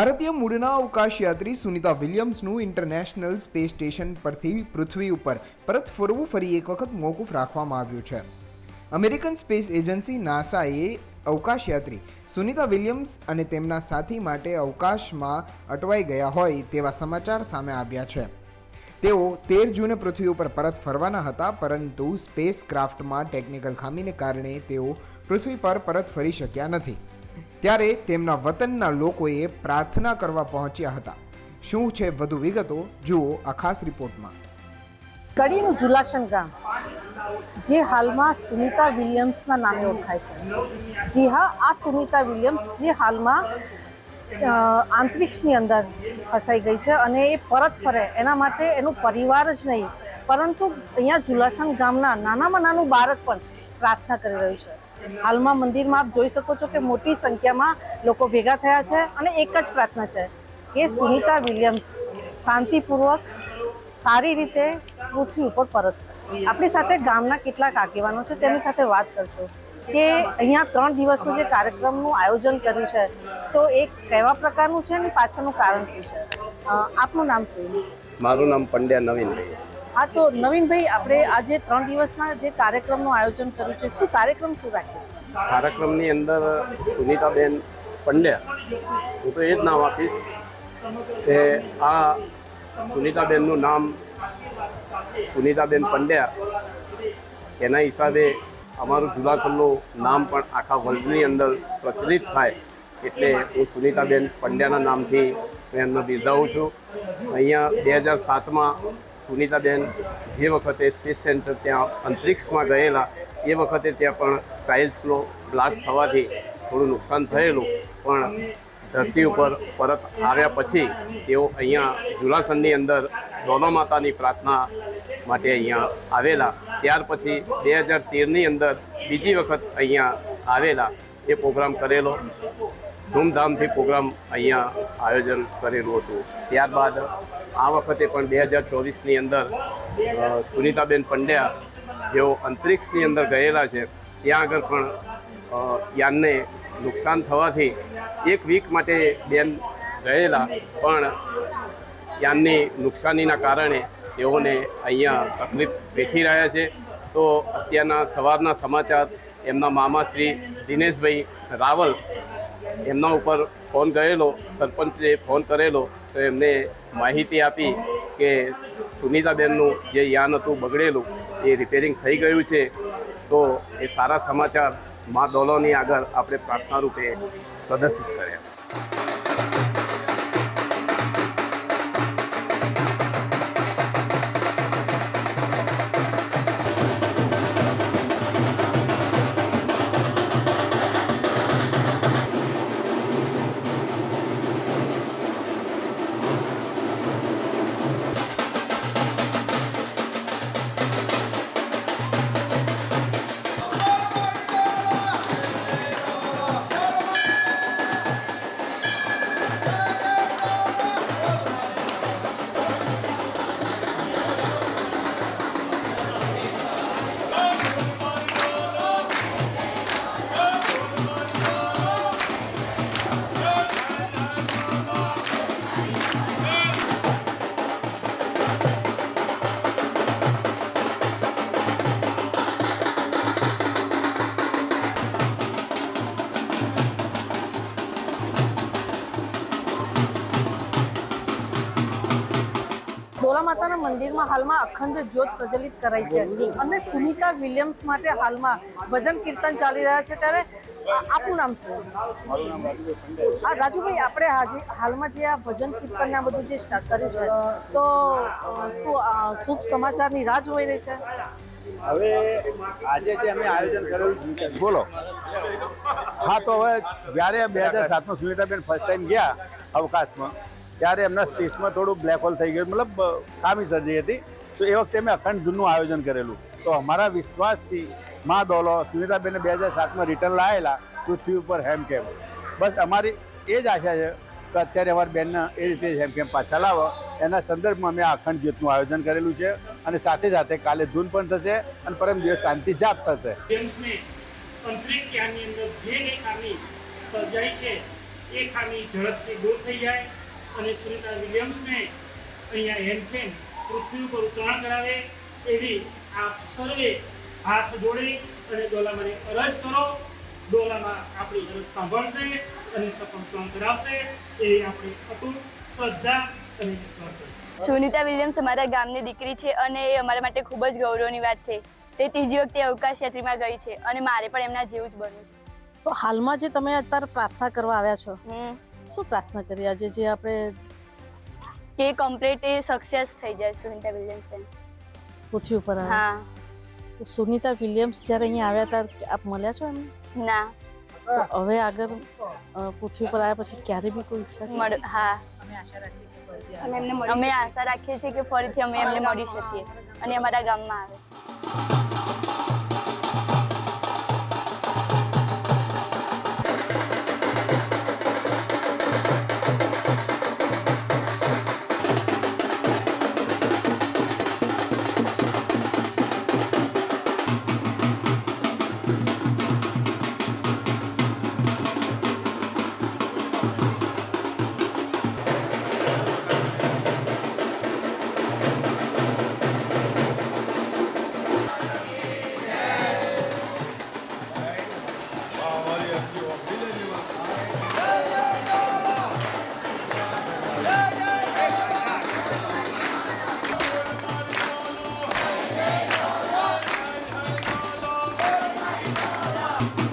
ભારતીય મૂળના અવકાશયાત્રી સુનિતા વિલિયમ્સનું ઇન્ટરનેશનલ સ્પેસ સ્ટેશન પરથી પૃથ્વી ઉપર પરત ફરવું ફરી એક વખત મોકૂફ રાખવામાં આવ્યું છે. અમેરિકન સ્પેસ એજન્સી નાસાએ અવકાશયાત્રી સુનિતા વિલિયમ્સ અને તેમના સાથી માટે અવકાશમાં અટવાઈ ગયા હોય તેવા સમાચાર સામે આવ્યા છે. તેઓ તેર જૂને પૃથ્વી ઉપર પરત ફરવાના હતા, પરંતુ સ્પેસ ક્રાફ્ટમાં ટેકનિકલ ખામીને કારણે તેઓ પૃથ્વી પર પરત ફરી શક્યા નથી. ત્યારે તેમના વતનના લોકોએ પ્રાર્થના કરવા પહોંચ્યા હતા. શું છે વધુ વિગતો? જુઓ આ ખાસ રિપોર્ટમાં. કડીનું જુલાશન ગામ, જે હાલમાં સુનિતા વિલિયમ્સના નામે ઓળખાય છે. જી હા, આ સુનિતા વિલિયમ્સ જે હાલમાં આંતરિક્ષની અંદર ફસાઈ ગઈ છે અને એ પરત ફરે. એના માટે એનું પરિવાર જ નહીં, પરંતુ અહીંયા જુલાસન ગામના નાનામાં નાનું બાળક પણ પ્રાર્થના કરી રહ્યું છે. હાલમાં મંદિરમાં આપ જોઈ શકો છો કે મોટી સંખ્યામાં લોકો ભેગા થયા છે અને એક જ પ્રાર્થના છે કે સુનિતા વિલિયમ્સ શાંતિપૂર્વક સારી રીતે પૃથ્વી ઉપર પરત આપણી સાથે ગામના કેટલાક આગેવાનો છે તેમની સાથે વાત કરશો કે અહીંયા ત્રણ દિવસનું જે કાર્યક્રમનું આયોજન કર્યું છે, તો એ કેવા પ્રકારનું છે અને પાછળનું કારણ શું છે? આપનું નામ શું? મારું નામ પંડ્યા નવીનભાઈ. હા તો નવીનભાઈ, આપણે આજે ત્રણ દિવસના જે કાર્યક્રમનું આયોજન કર્યું છે, શું કાર્યક્રમ શું રાખ્યો? કાર્યક્રમની અંદર સુનીતાબેન પંડ્યા, હું તો એ જ નામ આપીશ, કે આ સુનિતાબેનનું નામ સુનીતાબેન પંડ્યા, એના હિસાબે અમારું જુલાસરનું નામ પણ આખા વર્લ્ડની અંદર પ્રચલિત થાય, એટલે હું સુનીતાબેન પંડ્યાના નામથી હું એમને બિરદાવું છું. અહીંયા બે હજાર સાતમાં સુનીતાબેન જે વખતે સ્પેસ સેન્ટર ત્યાં અંતરિક્ષમાં ગયેલા, એ વખતે ત્યાં પણ ટાઇલ્સનો બ્લાસ્ટ થવાથી થોડું નુકસાન થયેલું. પણ ધરતી ઉપર પરત આવ્યા પછી તેઓ અહીંયા જુલાસનની અંદર દોલો માતાની પ્રાર્થના માટે અહીંયા આવેલા. ત્યાર પછી બે હજાર તેરની અંદર બીજી વખત અહીંયા આવેલા. એ પ્રોગ્રામ કરેલો. ધૂમધામથી પ્રોગ્રામ અહીંયા આયોજન કરેલું હતું. ત્યારબાદ આ વખતે પણ બે હજાર ચોવીસની અંદર સુનિતાબેન પંડ્યા જેઓ અંતરિક્ષની અંદર ગયેલા છે, ત્યાં આગળ પણ યાનને નુકસાન થવાથી એક વીક માટે બેન ગયેલા, પણ યાનની નુકસાનીના કારણે તેઓને અહીંયા તકલીફ વેઠી રહ્યા છે. તો અત્યારના સવારના સમાચાર એમના મામા શ્રી દિનેશભાઈ રાવલ એમના ઉપર ફોન ગયેલો, સરપંચે ફોન કરેલો, તો એમને માહિતી આપી કે સુનિતાબેનનું જે યાન હતું બગડેલું, એ રિપેરિંગ થઈ ગયું છે. તો એ સારા સમાચાર મા ડોલોની આગળ આપણે પ્રાર્થના રૂપે પ્રદર્શિત કર્યા. માતાના મંદિરમાં હાલમાં અખંડ જ્યોત પ્રજ્વલિત કરાઈ છે. અને સુનિતા વિલિયમ્સ માટે હાલમાં ભજન કીર્તન ચાલી રહ્યા છે. ત્યારે આપનું નામ શું? હા રાજુભાઈ આપણે હાજી હાલમાં જે આ ભજન કીર્તન આ બધું જે સ્ટાર્ટ કર્યું છે તો શું શુભ સમાચારની રાહ જોઈ રહી છે? હવે આજે જે અમે આયોજન કરેલું બોલો. હા તો હવે જ્યારે બે હજાર સાતમાં સુનિતાબેન ફર્સ્ટ ટાઈમ ગયા અવકાશમાં ત્યારે એમના સ્પેસમાં થોડું બ્લેક હોલ થઈ ગયું. મતલબ ખામી સર્જી હતી. તો એ વખતે અમે અખંડ ધૂનનું આયોજન કરેલું. તો અમારા વિશ્વાસથી મા દોલો, સુનિતાબેને બે હજાર સાતમાં રિટર્ન લાવેલા પૃથ્વી ઉપર હેમ કેમ્પ બસ અમારી એ જ આશા છે કે અત્યારે અમારી બેનને એ રીતે હેમ કેમ્પ પાછા લાવો. એના સંદર્ભમાં અમે આ અખંડ જ્યોતનું આયોજન કરેલું છે. અને સાથે સાથે કાલે ધૂન પણ થશે અને પરમ દિવસ શાંતિ જાપ થશે. જેમ્સને અંતરિક્ષ યાનની અંદર જે ખામી સર્જાઈ છે, એ ખામી ઝડપથી દૂર થઈ જાય. અને સુનિતા વિલિયમ્સને અહીંયા હેન્ડફેન પૃથ્વી ઉપર ઉતરાણ કરાવે એવી આપ સર્વે હાથ જોડી અને ડોલામાને અરજ કરો. ડોલામાં આપણી અરજ સાંભળશે અને સફળ ઉતરાણ કરાવશે એવી આપણી અતૂટ શ્રદ્ધા અને વિશ્વાસ સુનિતા વિલિયમ્સ અમારા ગામની દીકરી છે અને એ અમારા માટે ખૂબ જ ગૌરવની વાત છે. તે ત્રીજી વખતે અવકાશ યાત્રીમાં ગઈ છે અને મારે પણ એમના જેવું જ બનવું છે. તો હાલમાં જે તમે અત્યારે પ્રાર્થના કરવા આવ્યા છો શું પ્રાર્થના કરી આજે જે આપણે કે કમ્પ્લીટ એ સક્સેસ થઈ જાય સુનિતા વિલિયમ્સ. પૃથ્વી ઉપર હા. સુનિતા વિલિયમ્સ જ્યારે અહીંયા આવ્યા ત્યારે આપ મળ્યા છો એમને? ના. હવે આગળ પૃથ્વી પર આવ્યા પછી ક્યારે બી કોઈ ઈચ્છા મળે મળ હા. અમે આશા રાખીએ છીએ કે ફરીથી અમે એમને મળી શકીએ. અને અમારા ગામમાં આવે. Wow.